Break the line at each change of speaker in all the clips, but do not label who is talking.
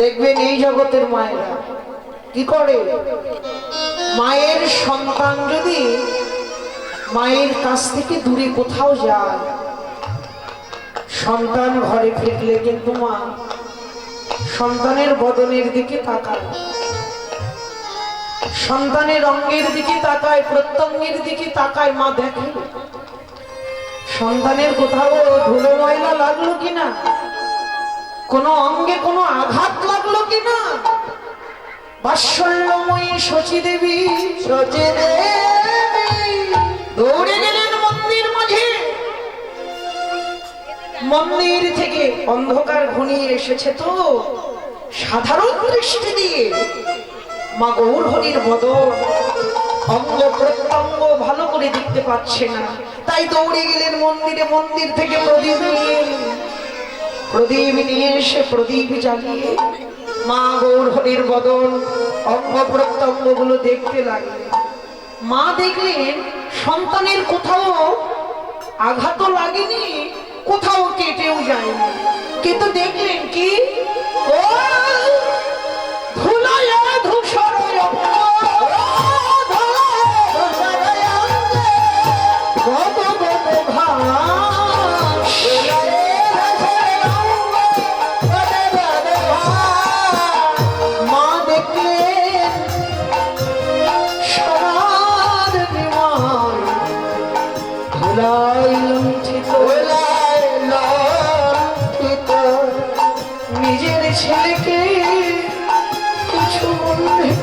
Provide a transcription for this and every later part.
দেখবেন এই জগতের মায়েরা কি করে? মায়ের সন্তান যদি মায়ের কাছ থেকে দূরে কোথাও যায়, সন্তান ঘরে ফিরলে কিন্তু মা সন্তানের বদনের দিকে তাকায়। সন্তানের অঙ্গের দিকে তাকায়, প্রত্যঙ্গের দিকে তাকায়, মা দেখে। সন্তানের কোথাও ধুলো ময়লা লাগল কিনা? কোনো অঙ্গে কোনো আঘাত লাগল কিনা? বাৎসল্যময়ী শচী দেবী শচী দেবী দৌড়ে গেলেন মন্দির মাঝে। মন্দির থেকে অন্ধকার ঘনিয়ে এসেছে তো সাধারণ দৃষ্টি দিয়ে। মা গৌরহরির বদল অঙ্গ প্রত্যঙ্গ ভালো করে দেখতে পাচ্ছে না। তাই দৌড়ে গেলেন মন্দিরে, মন্দির থেকে প্রদীপ নিয়ে। প্রদীপ নিয়ে এসে প্রদীপ জ্বালিয়ে মা গৌরহরির বদল অঙ্গ প্রত্যঙ্গগুলো দেখতে লাগলেন। মা দেখলেন সন্তানের কোথাও আঘাতও লাগেনি, কোথাও কেটেও যায়নি। কিন্তু দেখলেন কি?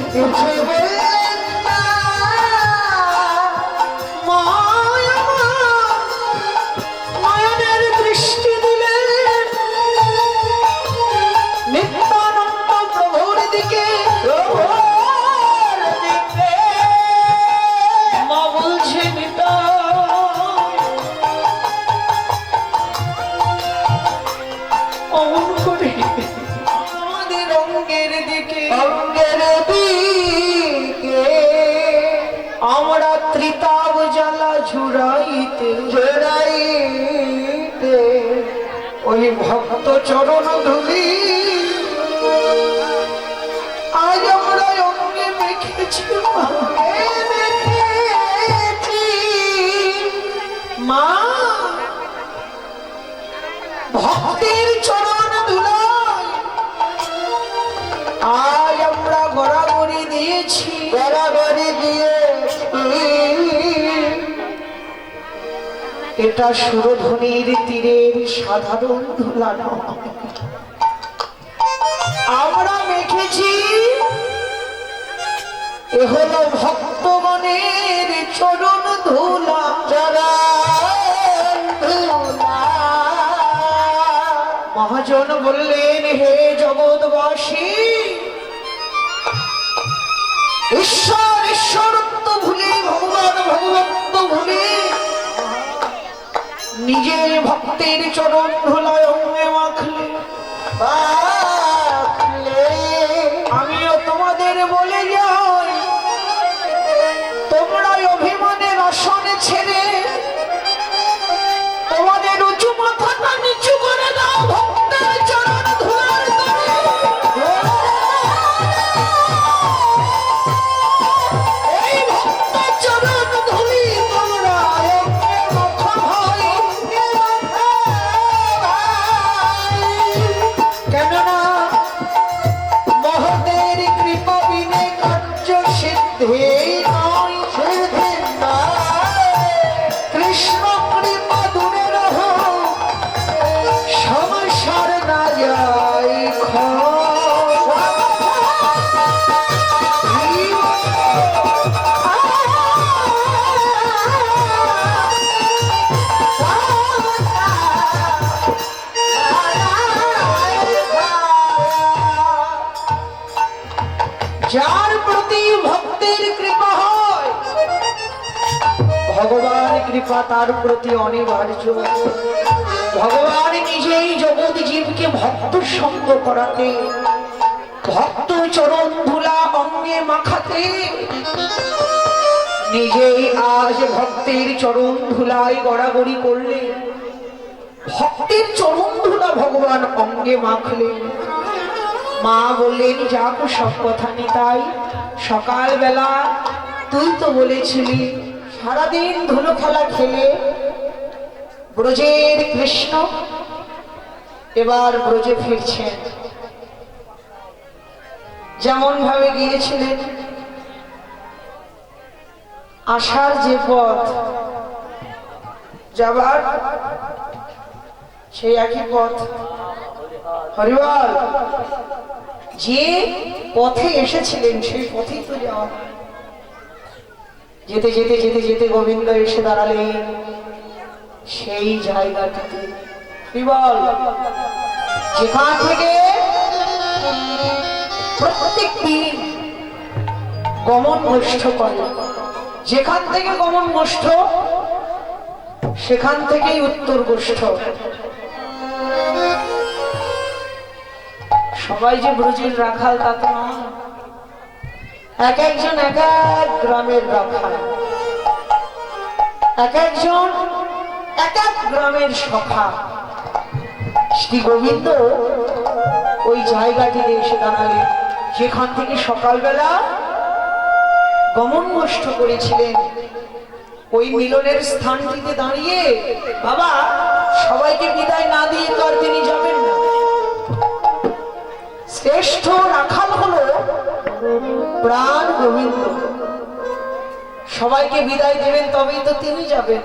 我吹风 ওই ভক্ত চরণ ধুলি। আজ আমরা অঙ্গে মেখেছি মা, ভক্তের চরণ ধুলাই। আজ আমরা গড়াগড়ি দিয়েছি। গড়াগড়ি এটা সুরধ্বনির তীরের সাধারণ ধুলা আমরা মেখেছি, এ হলো চরণ ধুলা চরণ ধুলা। মহাজন বললেন, হে জগৎবাসী ভক্তের চরণ ধুলায় অঙ্গে। আমিও তোমাদের বলে যাই যার প্রতি ভক্তের কৃপা হয়, ভগবান কৃপা তার প্রতি অনিবার্য। ভগবান নিজেই জগৎ জীবকে ভক্ত সঙ্গ করাতে, ভক্ত চরণ ধুলা অঙ্গে মাখাতে, নিজেই আজ ভক্তের চরণ ধুলায় গড়াগড়ি করলেন ভক্তের চরণ ধুলা ভগবান অঙ্গে মাখলেন মা বললেন যাক সব কথা নিতাই সকালবেলা তুই তো বলেছিলি, সারাদিন ধুলো খেলা খেলে ব্রজের কৃষ্ণ এবার ব্রজে ফিরছেন। যেমন ভাবে গিয়েছিলেন, আসার যে পথ, যাবার সেই একই পথ। হরিবল। যে পথে এসেছিলেন, সেই পথেই তো যাওয়া। যেতে যেতে যেতে যেতে গোবিন্দ এসে দাঁড়ালেন। সেই জায়গাটিতে। হরিবল, যেখান থেকে প্রত্যেক দিন গমন গোষ্ঠ করে, যেখান থেকে গমন গোষ্ঠ সেখান থেকেই উত্তর গোষ্ঠ সবাই যে ব্রজের রাখাল, তা তো নয়। এক একজন এক এক গ্রামের রাখাল। এক একজন এক এক গ্রামের সখা। শ্রী গোবিন্দ ওই জায়গাটিতে এসে দাঁড়ালেন। যেখান থেকে সকালবেলা গমন গোষ্ঠ করেছিলেন। ওই মিলনের স্থানটিতে দাঁড়িয়ে বাবা, সবাইকে বিদায় না দিয়ে তো আর তিনি যাবেন শ্রেষ্ঠ রাখাল হলো প্রাণ গোবিন্দ। সবাইকে বিদায় দেবেন, তবেই তো তিনি যাবেন।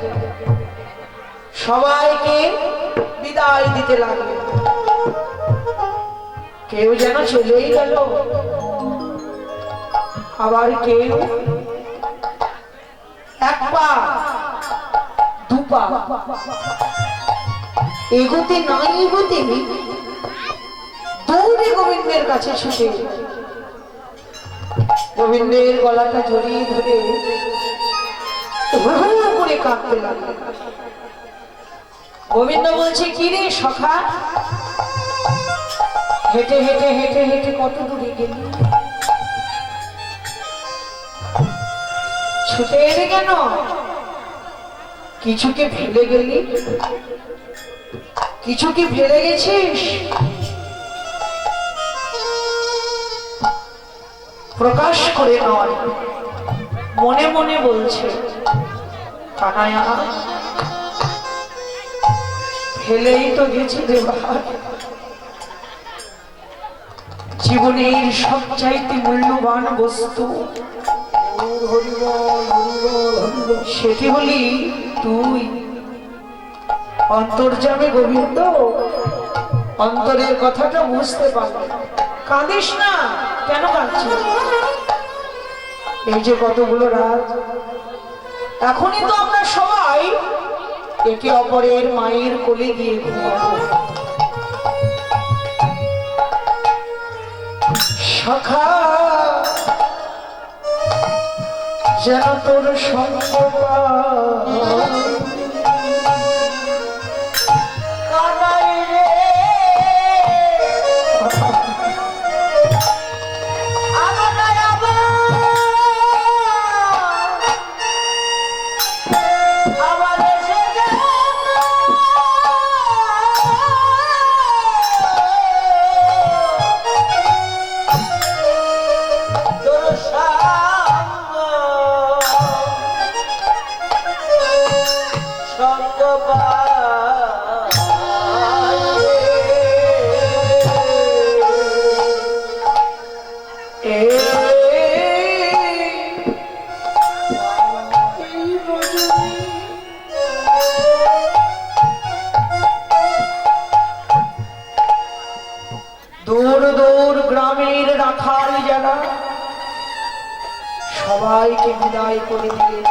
সবাইকে বিদায় দিতে লাগলেন। কেউ যেন চলেই গেল। আবার কেউ এক পা, দু পা। এগোতে না এগোতে গোবিন্দের কাছে ছুটে। গোবিন্দের গলাটা জড়িয়ে ধরে করে কাঁদতে লাগল। গোবিন্দ বলছে, কি রে সখা? হেঁটে হেঁটে হেঁটে হেঁটে কত দূরে গেলি? ছুটে এলে কেন? কিছুকে ফেলে গেলি? কিছু কি ফেলে গেছিস? প্রকাশ করে নয় মনে মনে বলছে, কানায়া, ফেলেই তো গেছি দেবার জীবনের সবচাইতে মূল্যবান বস্তু সেটি হলি তুই। অন্তর্জামে গোবিন্দ, অন্তরের কথাটা বুঝতে পারবে কাঁদিস না। এই যে কতগুলো রাজ। এখনই তো আমরা সবাই একে অপরের মায়ের কোলে গিয়ে ঘুমাবো। যেন তোর সঙ্গ দূর দূর গ্রামের রাখাল যারা সবাইকে বিদায় করে দিয়ে